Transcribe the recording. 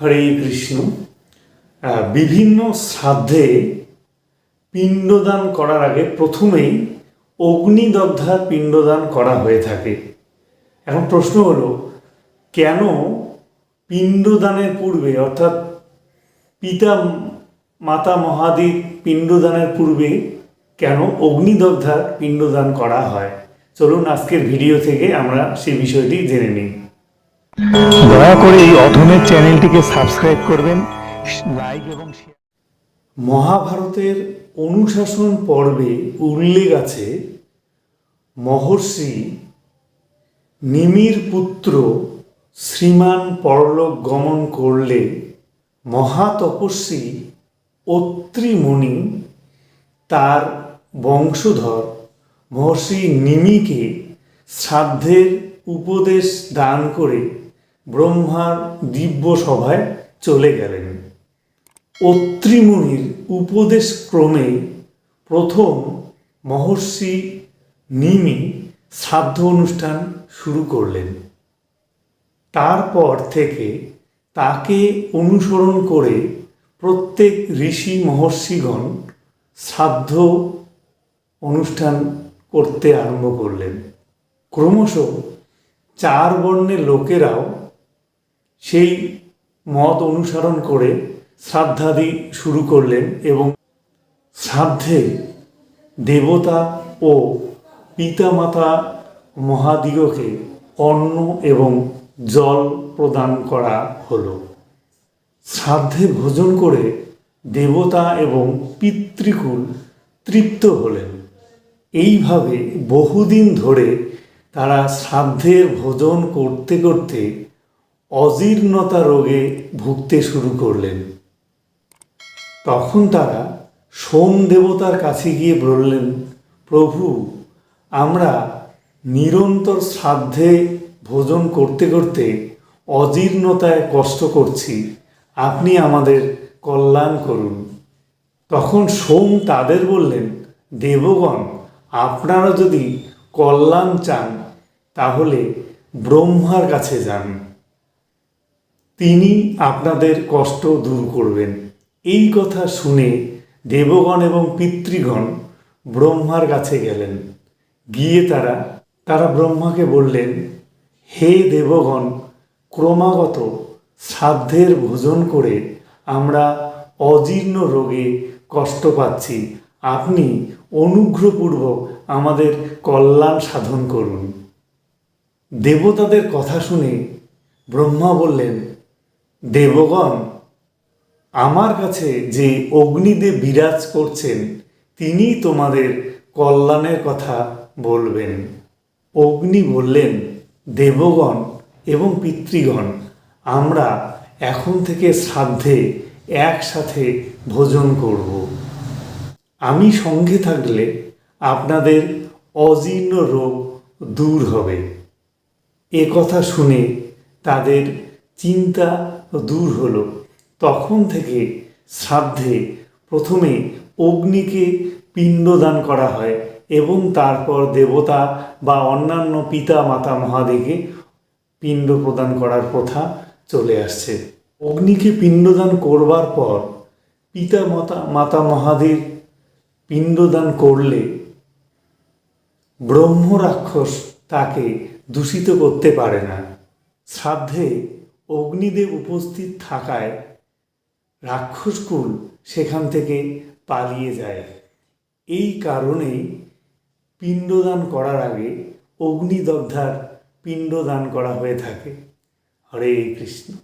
হরে কৃষ্ণ বিভিন্ন শ্রাদ্ধে পিণ্ডদান করার আগে প্রথমেই অগ্নিদগ্ধার পিণ্ডদান করা হয়ে থাকে। এখন প্রশ্ন হলো, কেন পিণ্ডদানের পূর্বে, অর্থাৎ পিতা মাতা মহাদির পিণ্ডদানের পূর্বে কেন অগ্নিদগ্ধার পিণ্ডদান করা হয়? চলুন আজকের ভিডিও থেকে আমরা সে বিষয়টি জেনে নিই। দয়া করে এই অধমের চ্যানেলটিকে সাবস্ক্রাইব করবেন, লাইক এবং মহাভারতের অনুশাসন পর্বে উল্লেখ আছে, মহর্ষি নিমির পুত্র শ্রীমান পরলোক গমন করলে মহাতপস্বী অত্রিমণি তার বংশধর মহর্ষি নিমিকে শ্রাদ্ধের উপদেশ দান করে ব্রহ্মার দিব্য সভায় চলে গেলেন। অত্রিমুনির উপদেশ ক্রমে প্রথম মহর্ষি নিমি শ্রাদ্ধ অনুষ্ঠান শুরু করলেন। তারপর থেকে তাকে অনুসরণ করে প্রত্যেক ঋষি মহর্ষিগণ শ্রাদ্ধ অনুষ্ঠান করতে আরম্ভ করলেন। ক্রমশ চার বর্ণের লোকেরাও সেই মত অনুসরণ করে শ্রাদ্ধাদি শুরু করলেন এবং শ্রাদ্ধে দেবতা ও পিতামাতা মহাদিগকে অন্ন এবং জল প্রদান করা হলো। শ্রাদ্ধে ভোজন করে দেবতা এবং পিতৃকুল তৃপ্ত হলেন। এইভাবে বহুদিন ধরে তারা শ্রাদ্ধের ভোজন করতে করতে অজীর্ণতা রোগে ভুগতে শুরু করলেন। তখন তারা সোম দেবতার কাছে গিয়ে বললেন, প্রভু, আমরা নিরন্তর শ্রাদ্ধে ভোজন করতে করতে অজীর্ণতায় কষ্ট করছি। আপনি আমাদের কল্যাণ করুন। তখন সোম তাদের বললেন, দেবগণ, আপনারা যদি কল্যাণ চান, তাহলে ব্রহ্মার কাছে যান। তিনি আপনাদের কষ্ট দূর করবেন। এই কথা শুনে দেবগণ এবং পিতৃগণ ব্রহ্মার কাছে গেলেন। গিয়ে তারা তারা ব্রহ্মাকে বললেন, হে দেবগণ, ক্রমাগত শ্রাদ্ধের ভোজন করে আমরা অজীর্ণ রোগে কষ্ট পাচ্ছি। আপনি অনুগ্রহপূর্বক আমাদের কল্যাণ সাধন করুন। দেবতাদের কথা শুনে ব্রহ্মা বললেন দেবগণ, আমার কাছে যে অগ্নিদেব বিরাজ করছেন তিনি তোমাদের কল্যাণের কথা বলবেন। অগ্নি বললেন, দেবগণ এবং পিতৃগণ, আমরা এখন থেকে শ্রাদ্ধে একসাথে ভোজন করব। আমি সঙ্গে থাকলে আপনাদের অজীর্ণ রোগ দূর হবে। এ কথা শুনে তাদের চিন্তা দূর হলো। তখন থেকে শ্রাদ্ধে প্রথমে অগ্নিকে পিণ্ডদান করা হয় এবং তারপর দেবতা বা অন্যান্য পিতা মাতা মহাদেকে পিণ্ড প্রদান করার প্রথা চলে আসছে। অগ্নিকে পিণ্ডদান করবার পর পিতা মাতা মাতা মহাদের পিণ্ডদান করলে ব্রহ্ম রাক্ষস তাকে দূষিত করতে পারে না। শ্রাদ্ধে অগ্নিদেব উপস্থিত থাকায় রাক্ষসকুল সেখান থেকে পালিয়ে যায়। এই কারণে পিণ্ডদান করার আগে অগ্নিদগ্ধার পিণ্ডদান করা হয়ে থাকে। হরে কৃষ্ণ।